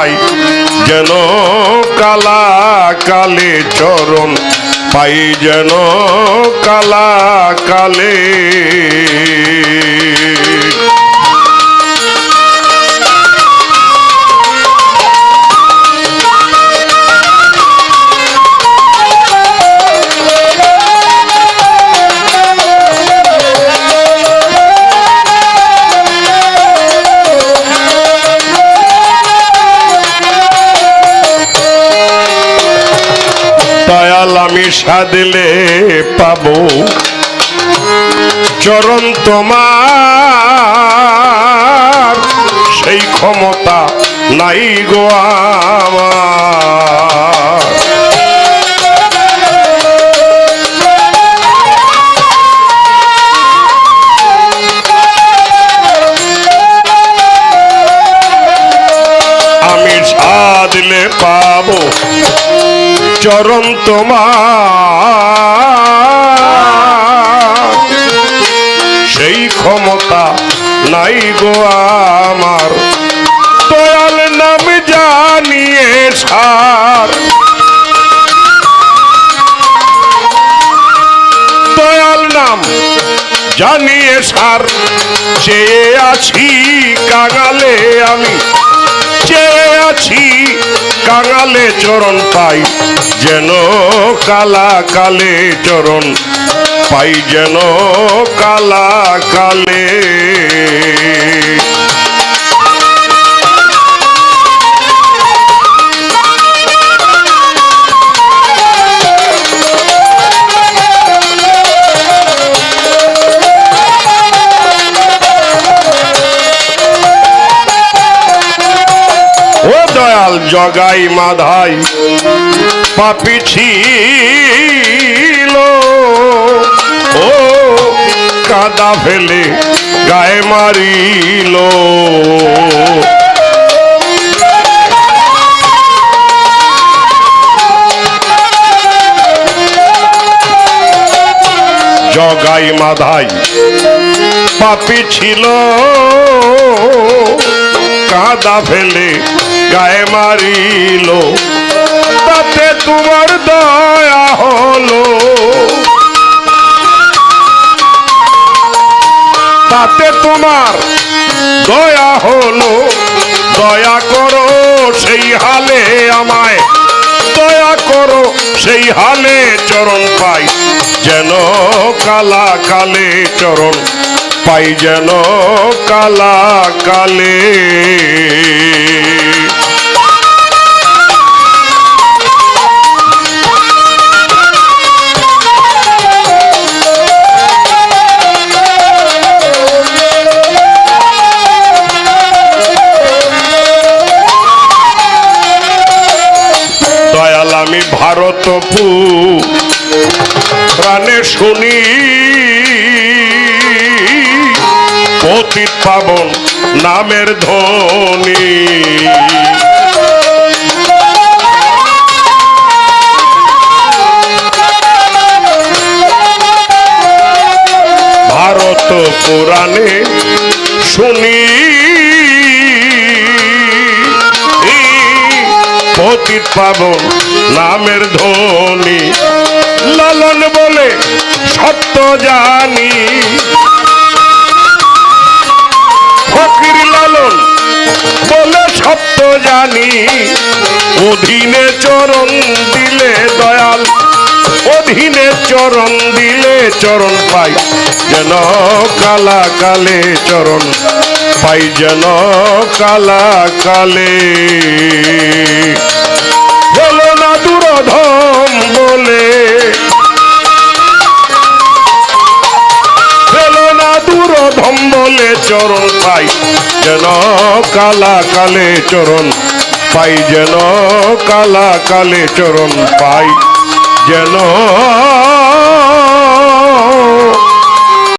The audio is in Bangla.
পাই যেন কালা কালে চরণ পাই যেন কালা কালে দয়াল দিলে পাবো। চরণ তোমার সেই ক্ষমতা নাই গো চরণ তোমার। সেই ক্ষমতা নাই গো আমার। দয়াল নাম জানিয়ে সার। দয়াল নাম জানিয়ে সার। চেয়ে আছি কাঙালে আমি চেয়ে আছি কাঙালে চরণ পাই যেন কালা কালে চরণ পাই যেন কালা কালে দয়াল জগাই মাধাই, পাপি ছিল। ও, কাদা ফেলে গায়ে মারিল। জগাই মাধাই, পাপি ছিল। কাদা ফেলে গায়ে মারিল, তাতে তোমার দয়া হলো। তাতে তোমার দয়া হলো। দয়া করো সেই হালে আমায়, দয়া করো সেই হালে চরণ পাই। যেন কালা কালে চরণ পাই, যেন কালা কালে। ভারত প্রাণে শুনি। পতিত পাবন নামের ধ্বনি। ভারত পুরাণে পাবন নামের ধ্বনি। লালন বলে সত্য জানি। ফকির লালন বলে সত্য জানি। অধীনে চরণ দিলে দয়াল, অধীনে চরণ দিলে চরণ পাই। যেন কালা কালে চরণ পাই, যেন কালা কালে। দুরধম বলে। না দুরধম বলে, চরণ পাই যেন কালা কালে চরণ পাই, যেন কালা কালে চরণ পাই, যেন